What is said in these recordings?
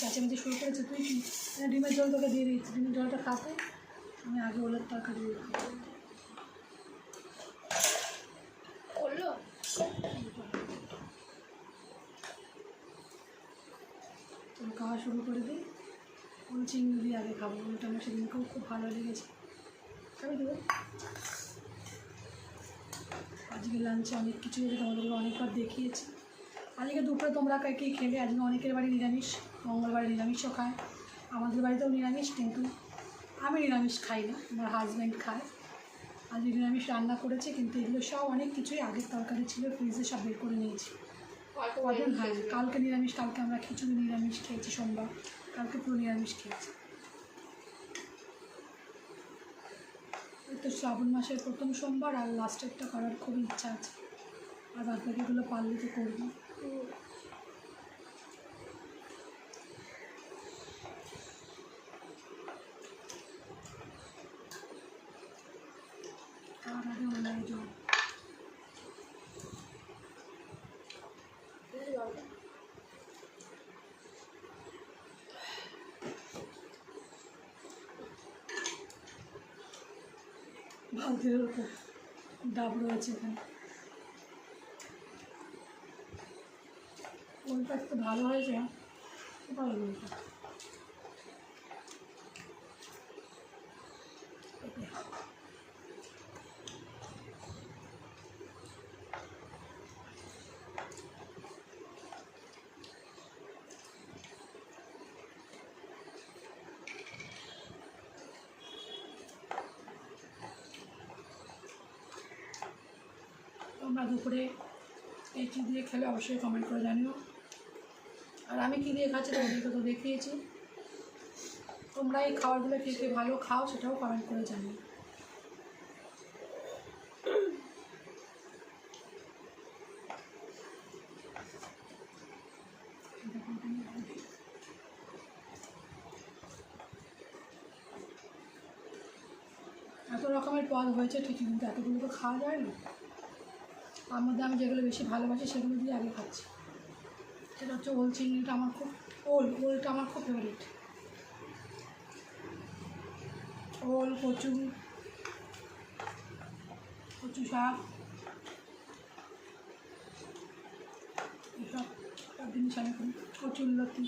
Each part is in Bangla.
চাচামিতে শুরু করেছে তুই কি? ডিমের জল তোকে দিয়ে দিয়েছি ডিমের জলটা খাতে আমি আগে ওলার তরকারি খাওয়া শুরু করে দিই ওল চিংড়ি দিয়ে আগে খাব ওটা আমার সেদিনকেও খুব ভালো লেগেছে। খাবি দেবো আজকে লাঞ্চে অনেক কিছু তোমাদেরকে অনেকবার দেখিয়েছি। আজকে দুপুরে তোমরা কে কী খেলে? আজকে অনেকের বাড়ি নিরামিষ মঙ্গলবারে নিরামিষও খায় আমাদের বাড়িতেও নিরামিষ কিন্তু আমি নিরামিষ খাই না আমার হাজব্যান্ড খায়। আজকে নিরামিষ রান্না করেছে কিন্তু এগুলো সব অনেক কিছুই আগের তরকারি ছিল ফ্রিজে সব বের করে নিয়েছি। কদিন হ্যাঁ কালকে নিরামিষ কালকে আমরা খিচুড়ি নিরামিষ খেয়েছি সোমবার। কালকে পুরো নিরামিষ খেয়েছি। এই তো শ্রাবণ মাসের প্রথম সোমবার আর লাস্টেরটা করার খুব ইচ্ছা আছে। আর বাদ বাকিগুলো পারলে তো করব। ভাতের ডাব রয়েছে এখানে। ওলটা একটু ভালো হয়েছে ভালো হয়েছে তোমরা দুপুরে এই কী দিয়ে খেলে অবশ্যই কমেন্ট করে জানিও। আর আমি কী দিয়ে খাচ্ছি তোমাদেরকে তো দেখিয়েছি। তোমরা এই খাবারগুলো কে কে ভালো খাও সেটাও কমেন্ট করে জানিও। এত রকমের পদ হয়েছে, ঠিকই কিন্তু এতগুলো তো খাওয়া যায় না তার মধ্যে আমি যেগুলো বেশি ভালোবাসি সেগুলো দিয়ে আগে খাচ্ছি। সেটা হচ্ছে ওল চিংড়িটা আমার খুব ওল, ওলটা আমার খুব ফেভারিট ওল, কচু কচু শাক, এসব সব জিনিস আমি করি কচুর লতি।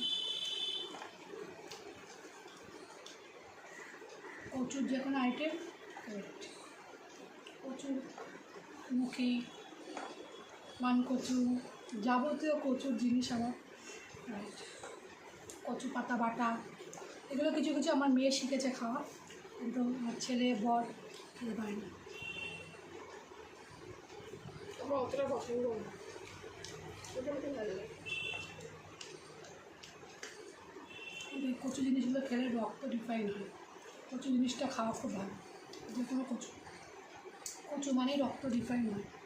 কচুর যে কোনো আইটেম কচুর মুখি মানকচু যাবতীয় কচুর জিনিস আমার কচু পাতা বাটা এগুলো কিছু কিছু আমার মেয়ে শিখেছে খাওয়া কিন্তু আমার ছেলে বর খেতে পারে না। আমার অতটা পছন্দ না। কচু জিনিসগুলো খেলে রক্ত রিফাইন হয়। কচু জিনিসটা খাওয়া খুব ভালো। যে কোনো কচু। কচু মানেই রক্ত রিফাইন হয়।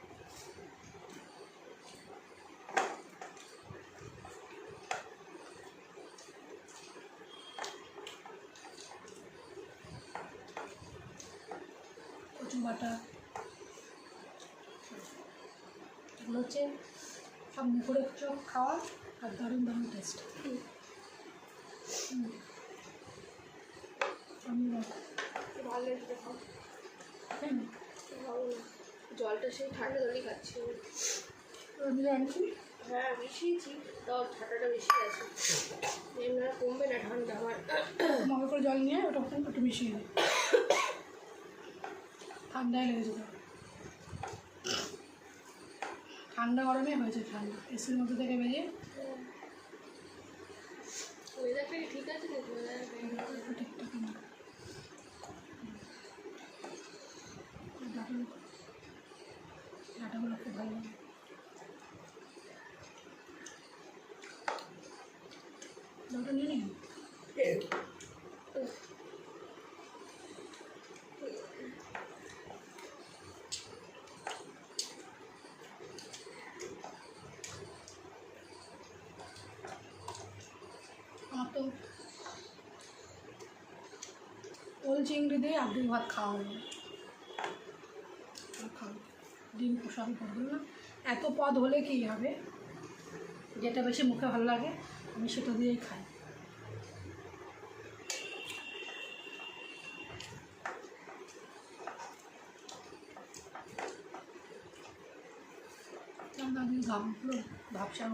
বাটা। এগুলো হচ্ছে সব মুখরে সব খাওয়া আর দারুণ দারুণ টেস্ট আমি ভালো না জলটা সেই ঠান্ডা জলই খাচ্ছি আমি। আনছি। হ্যাঁ মিশিয়েছি। তাও ঠান্ডাটা বেশি আছে। এমনি কমবে না ঠান্ডা আমার। মগে করে জল নিয়ে ওটা ওখানে একটু মিশিয়ে দিই ঠান্ডায় লেগেছে যেত। ঠান্ডা গরমে হয়েছে ঠান্ডা। এসির মধ্যে থেকে বেরিয়ে ঠিক আছে ঠিকঠাক পটল চিংড়ি দিয়ে আর ডিম ভাত খাওয়া হলো ডিম পোষণ করব না। এত পদ হলে কী হবে? যেটা বেশি মুখে ভালো লাগে, আমি সেটা দিয়েই খাই। আমি ভাবলো ভাবসা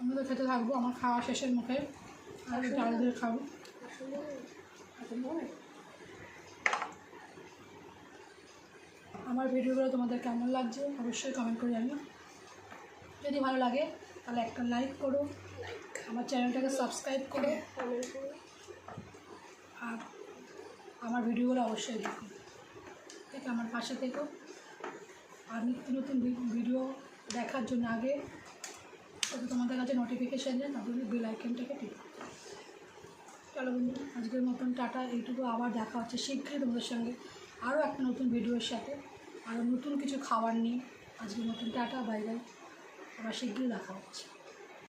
আমি তো খেতে থাকব আমার খাওয়া শেষের মুখে। আর ডাল দিয়ে খাব? আমার ভিডিওগুলো তোমাদের কেমন লাগছে অবশ্যই কমেন্ট করে জানিও। যদি ভালো লাগে তাহলে একটা লাইক করো। আমার চ্যানেলটাকে সাবস্ক্রাইব করো। আর আমার ভিডিওগুলো অবশ্যই দেখো। ঠিক আমার পাশে থেকো। আর নিত্য নতুন ভিডিও দেখার জন্য আগে তবে তোমাদের কাছে নোটিফিকেশান দেন তারপরে বেল আইকনটাকে টিপ চলো বন্ধু, আজকের মতন টাটা, এইটুকু আবার দেখা হচ্ছে শীঘ্রই তোমাদের সঙ্গে আরও একটা নতুন ভিডিওর সাথে। আরও নতুন কিছু খাবার নিয়ে আজকের মতন টাটা বাই বাই আবার শীঘ্রই দেখা হচ্ছে।